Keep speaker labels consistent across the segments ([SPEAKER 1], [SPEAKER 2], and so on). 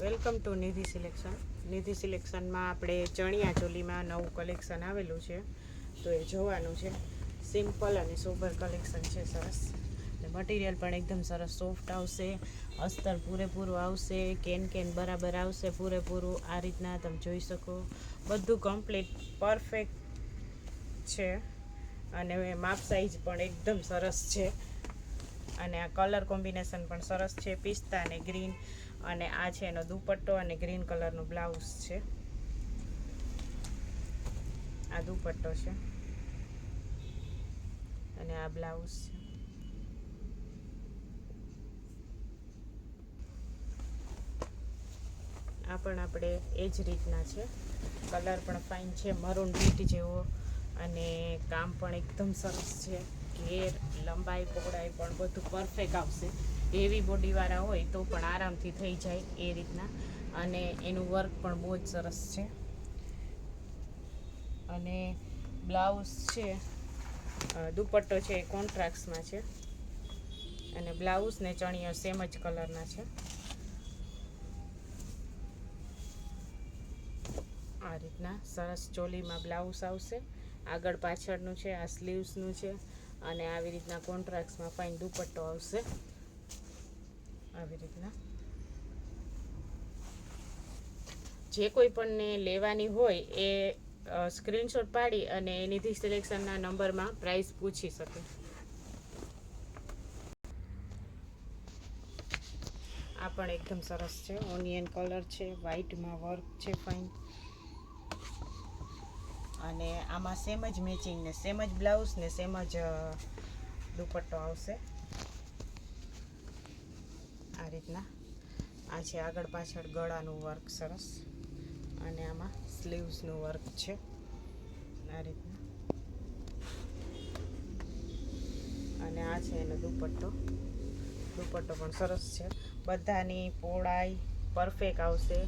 [SPEAKER 1] Welcome to Nidhi selection. Nidhi સિલેક્શનમાં આપણે ચણિયા ચોલીમાં નવું કલેક્શન આવેલું છે. તો એ જોવાનું છે. સિમ્પલ અને સોબર કલેક્શન છે સરસ. મટીરિયલ પણ એકદમ સરસ સોફ્ટ આવશે. અસ્તર પૂરેપૂરું આવશે. કેન કેન બરાબર આવશે પૂરેપૂરું. આ રીતના તમે જોઈ શકો. બધું કમ્પ્લીટ પરફેક્ટ છે. અને માપ સાઈઝ પણ એકદમ સરસ છે. અને આ કલર કોમ્બિનેશન પણ સરસ છે. પિસ્તા અને ગ્રીન અને આ છે એનો દુપટ્ટો અને ગ્રીન કલરનું બ્લાઉઝ છે. આ દુપટ્ટો છે. અને આ બ્લાઉઝ છે. આ પણ આપણે એ જ રીતના છે. કલર પણ ફાઇન છે, મરૂન બીટ જેવો અને કામ પણ એકદમ સરસ છે. ઘેર, લંબાઈ, પહોળાઈ પણ બધું પરફેક્ટ આવશે. હેવી બોડીવાળા હોય તો પણ આરામથી થઈ જાય એ રીતના. અને એનું વર્ક પણ બહુ જ સરસ છે. અને બ્લાઉઝ છે દુપટ્ટો છે એ કોન્ટ્રાક્ટ્સમાં છે. અને બ્લાઉઝ ને ચણિયો સેમ જ કલરના છે. આ રીતના સરસ ચોલીમાં બ્લાઉઝ આવશે. આગળ પાછળનું છે, આ સ્લીવ્સનું છે. અને આવી રીતના કોન્ટ્રાક્ટ્સમાં ફાઇન દુપટ્ટો આવશે. આવી રીતના. જે કોઈ પણને લેવાની હોય એ સ્ક્રીનશોટ પાડી અને નિધિ સિલેક્શનના નંબરમાં પ્રાઇસ પૂછી શકે. આ પણ એકદમ સરસ છે. ઓનિયન કલર છે વ્હાઇટમાં વર્ક છે ફાઇન અને આમાં સેમ જ મેચિંગ ને સેમ જ બ્લાઉઝ ને સેમ જ દુપટ્ટો આવશે. આ રીતના. આ છે આગળ પાછળ ગળાનું વર્ક સરસ. અને આમાં સ્લીવ્સનું વર્ક છે. આ રીતના. અને આ છે એનો દુપટ્ટો. દુપટ્ટો પણ સરસ છે. બધાની પહોળાઈ પરફેક્ટ આવશે.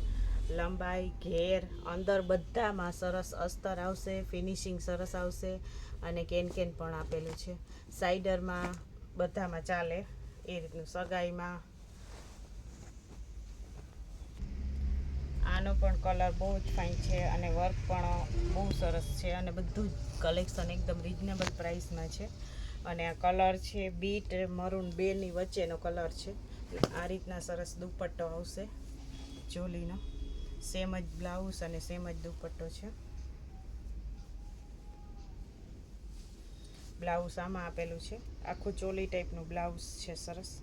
[SPEAKER 1] લંબાઈ, ઘેર, અંદર બધામાં સરસ અસ્તર આવશે. ફિનિશિંગ સરસ આવશે. અને કેન કેન પણ આપેલું છે. સાઈડરમાં બધામાં ચાલે. એ રીતનું સગાઈમાં આનો પણ કલર બહુ જ ફાઇન છે અને વર્ક પણ બહુ સરસ છે અને બધું જ કલેક્શન એકદમ રિઝનેબલ પ્રાઇસમાં છે. અને આ કલર છે બીટ મરૂન બેની વચ્ચેનો કલર છે. આ રીતના સરસ દુપટ્ટો આવશે ચોલીનો. સેમ જ બ્લાઉઝ અને સેમ જ દુપટ્ટો છે. બ્લાઉઝ આમાં આપેલું છે. આખું ચોલી ટાઈપનું બ્લાઉઝ છે સરસ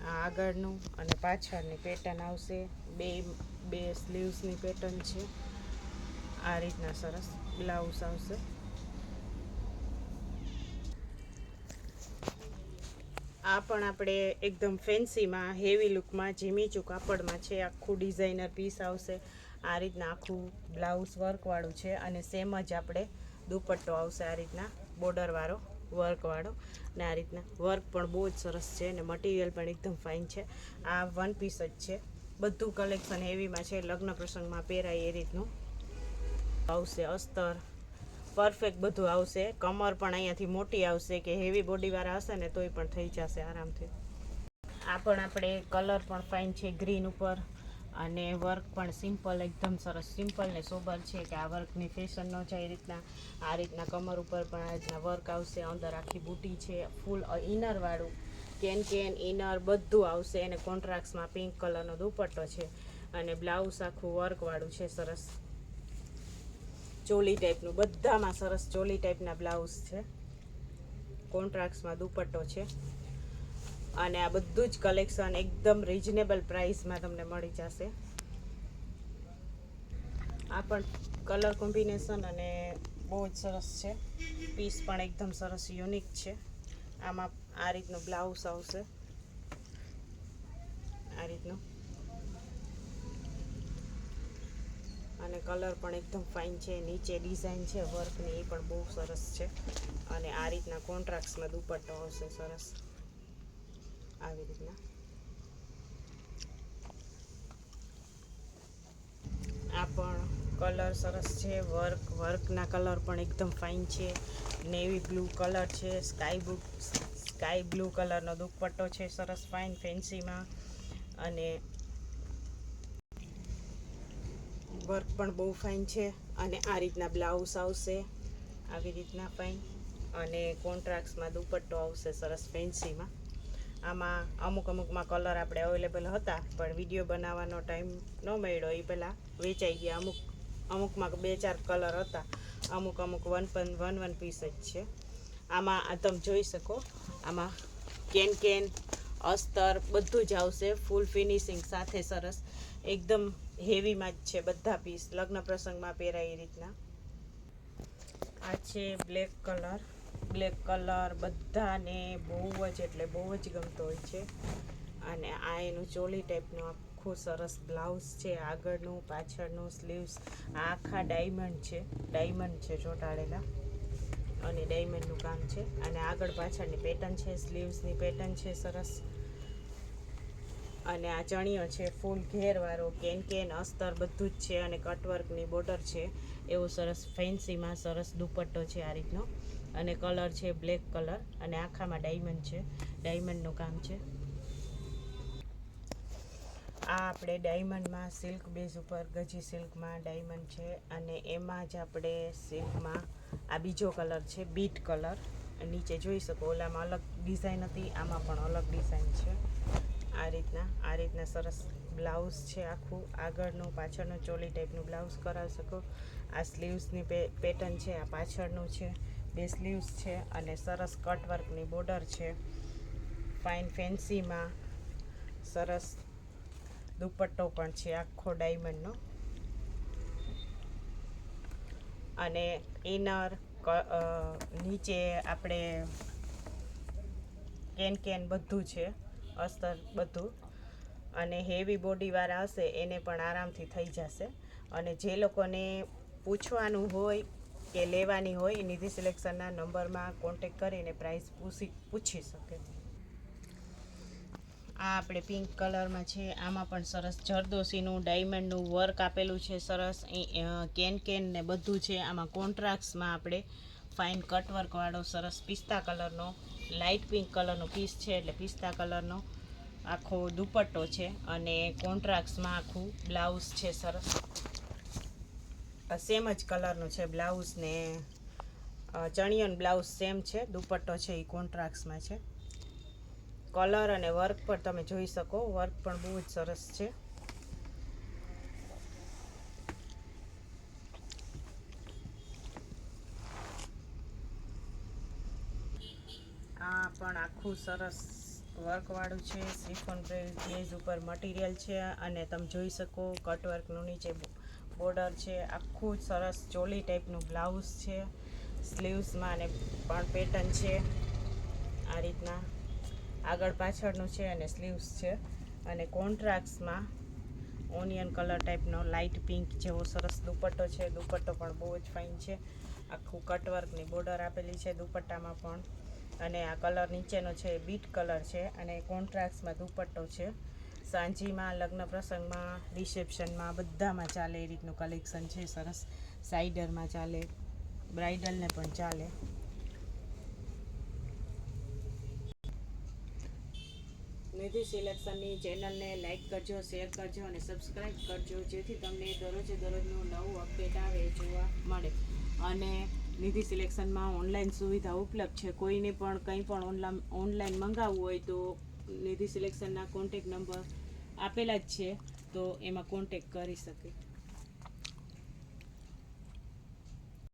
[SPEAKER 1] આ આગળનું અને પાછળની પેટર્ન આવશે. બે બે સ્લીવ્સની પેટર્ન છે. આ રીતના સરસ બ્લાઉઝ આવશે. આ પણ આપણે એકદમ ફેન્સીમાં હેવી લુકમાં જીમીચું કાપડમાં છે. આખું ડિઝાઇનર પીસ આવશે. આ રીતના આખું બ્લાઉઝ વર્કવાળું છે અને સેમ જ આપણે દુપટ્ટો આવશે આ રીતના બોર્ડરવાળો વર્કવાળો. ને આ રીતના વર્ક પણ બહુ જ સરસ છે અને મટીરિયલ પણ એકદમ ફાઇન છે. આ વન પીસ જ છે. બધું કલેક્શન હેવીમાં છે. લગ્ન પ્રસંગમાં પહેરાય એ રીતનું. આવશે અસ્તર. પરફેક્ટ બધું આવશે. કમર પણ અહીંયાથી મોટી આવશે કે હેવી બોડીવાળા હશે ને તોય પણ થઈ જશે આરામથી. આ પણ આપણે કલર પણ ફાઇન છે ગ્રીન ઉપર. અને વર્ક પણ સિમ્પલ એકદમ સરસ સિમ્પલ ને સોબર છે કે આ વર્કની ફેશન ન જાય એ રીતના. આ રીતના કમર ઉપર પણ આ રીતના વર્ક આવશે, અંદર આખી બુટી છે ફૂલ ઇનરવાળું કેન કેન ઇનર બધું આવશે અને કોન્ટ્રાક્ટ્સમાં પિંક કલરનો દુપટ્ટો છે. અને બ્લાઉઝ આખું વર્કવાળું છે, સરસ. ચોલી ટાઈપનું બધામાં સરસ ચોલી ટાઈપના બ્લાઉઝ છે. કોન્ટ્રાક્ટ્સમાં દુપટ્ટો છે. અને આ બધું જ કલેક્શન એકદમ રિઝનેબલ પ્રાઇસમાં તમને મળી જશે. આ પણ કલર કોમ્બિનેશન અને બહુ જ સરસ છે. પીસ પણ એકદમ સરસ યુનિક છે. આમાં આ રીતનું બ્લાઉઝ આવશે. આ રીતનું. અને કલર પણ એકદમ ફાઇન છે. નીચે ડિઝાઇન છે વર્કની એ પણ બહુ સરસ છે. અને આ રીતના કોન્ટ્રાક્ટ્સમાં દુપટ્ટો આવશે સરસ. આવી રીતના. આ પણ કલર સરસ છે, વર્ક, વર્કના કલર પણ એકદમ ફાઇન છે. નેવી બ્લુ કલર છે સ્કાય બ્લુ સ્કાય બ્લુ કલરનો દુપટ્ટો છે, સરસ ફાઇન ફેન્સીમાં અને વર્ક પણ બહુ ફાઇન છે અને આ રીતના બ્લાઉઝ આવશે. આવી રીતના ફાઇન અને કોન્ટ્રાક્ટ્સમાં દુપટ્ટો આવશે સરસ ફેન્સીમાં આમાં અમુક અમુકમાં કલર આપણે અવેલેબલ હતા, પણ વીડિયો બનાવવાનો ટાઈમ ન મળ્યો. એ પહેલાં વેચાઈ ગયા. અમુક અમુકમાં બે ચાર કલર હતા. અમુક અમુક વન પન વન વન પીસ જ છે. આમાં આ તમે જોઈ શકો. આમાં કેન કેન, અસ્તર બધું જ આવશે. ફૂલ ફિનિશિંગ સાથે સરસ. એકદમ હેવીમાં જ છે બધા પીસ લગ્ન પ્રસંગમાં પહેરાય એ રીતના. આ છે બ્લેક કલર બ્લેક કલર બધાને બહુ જ એટલે બહુ જ ગમતો હોય છે. અને આ એનું ચોલી ટાઈપનું આખું સરસ બ્લાઉઝ છે, આગળનું, પાછળનું સ્લીવ્સ આખા ડાયમંડ છે ડાયમંડ છે ચોંટાડેલા. અને ડાયમંડનું કામ છે. અને આગળ પાછળની પેટર્ન છે સ્લીવ્સની પેટર્ન છે સરસ. અને આ ચણિયો છે, ફૂલ ઘેરવાળો, કેન કેન, અસ્તર બધું જ છે અને કટવર્કની બોર્ડર છે. એવો સરસ ફેન્સીમાં સરસ દુપટ્ટો છે આ રીતનો. અને કલર છે બ્લેક કલર અને આખામાં ડાયમંડ છે. ડાયમંડનું કામ છે. આ આપણે ડાયમંડમાં સિલ્ક બેઝ ઉપર ગજી સિલ્કમાં ડાયમંડ છે અને એમાં જ આપણે સિલ્કમાં આ બીજો કલર છે બીટ કલર. નીચે જોઈ શકો, ઓલામાં અલગ ડિઝાઇન હતી, આમાં પણ અલગ ડિઝાઇન છે. આ રીતના આ રીતના સરસ બ્લાઉઝ છે આખું. આગળનું, પાછળનું ચોલી ટાઈપનું બ્લાઉઝ કરાવી શકો. આ સ્લીવ્સની પેટર્ન છે, આ પાછળનું છે. બે સ્લીવ્સ છે અને સરસ કટવર્કની બોર્ડર છે. ફાઇન ફેન્સીમાં સરસ દુપટ્ટો પણ છે, આખો ડાયમંડનો અને ઇનર નીચે આપણે કેન કેન બધું છે, અસ્તર બધું. અને હેવી બોડીવાળા હશે, એને પણ આરામથી થઈ જશે. અને જે લોકોને પૂછવાનું હોય કે લેવાની હોય એ નિધિ સિલેક્શનના નંબરમાં કોન્ટેક કરીને પ્રાઇસ પૂછી પૂછી શકે. આ આપણે પિંક કલરમાં છે. આમાં પણ સરસ જરદોશીનું ડાયમંડનું વર્ક આપેલું છે, સરસ. કેન કેન ને બધું છે. આમાં કોન્ટ્રાક્ટ્સમાં આપણે ફાઇન કટવર્કવાળો સરસ પિસ્તા કલરનો લાઇટ પિંક કલરનો પીસ છે એટલે પિસ્તા કલરનો આખો દુપટ્ટો છે. અને કોન્ટ્રાક્ટ્સમાં આખું બ્લાઉઝ છે સરસ. સેમ જ કલરનું છે બ્લાઉઝ ને ચણિયન બ્લાઉઝ સેમ છે, દુપટ્ટો છે એ કોન્ટ્રાક્ટ્સમાં છે. કલર અને વર્ક પણ તમે જોઈ શકો વર્ક પણ બહુ જ સરસ છે. આ પણ આખું સરસ વર્કવાળું છે શ્રીફોન બ્રેઝ ઉપર મટીરિયલ છે, અને તમે જોઈ શકો કટવર્કનું નીચે બોર્ડર છે, આખું જ સરસ ચોલી ટાઈપનું બ્લાઉઝ છે, સ્લીવ્સમાં અને પણ પેટર્ન છે, આ રીતના. આગળ પાછળનું છે અને સ્લીવ્સ છે અને કોન્ટ્રાક્ટ્સમાં ઓનિયન કલર ટાઈપનો લાઇટ પિંક જેવો સરસ દુપટ્ટો છે. દુપટ્ટો પણ બહુ જ ફાઇન છે. આખું કટવર્કની બોર્ડર આપેલી છે દુપટ્ટામાં પણ. અને આ કલર નીચેનો છે, બીટ કલર છે અને કોન્ટ્રાક્ટ્સમાં દુપટ્ટો છે. સાંજીમાં, લગ્ન પ્રસંગમાં, રિસેપ્શનમાં બધામાં ચાલે, એ રીતનું કલેક્શન છે, સરસ. સાઇડરમાં ચાલે બ્રાઇડલને પણ ચાલે. નિધિ સિલેક્શનની ચેનલને લાઇક કરજો શેર કરજો અને સબસ્ક્રાઈબ કરજો, જેથી તમને દરરોજે દરરોજનું નવું અપડેટ આવે, જોવા મળે. અને નિધિ સિલેક્શનમાં ઓનલાઈન સુવિધા ઉપલબ્ધ છે. કોઈને પણ કંઈ પણ ઓનલાઈન ઓનલાઈન મંગાવવું હોય તો નિધિ સિલેક્શનના કોન્ટેક નંબર આપેલા જ છે તો એમાં કોન્ટેક કરી શકે.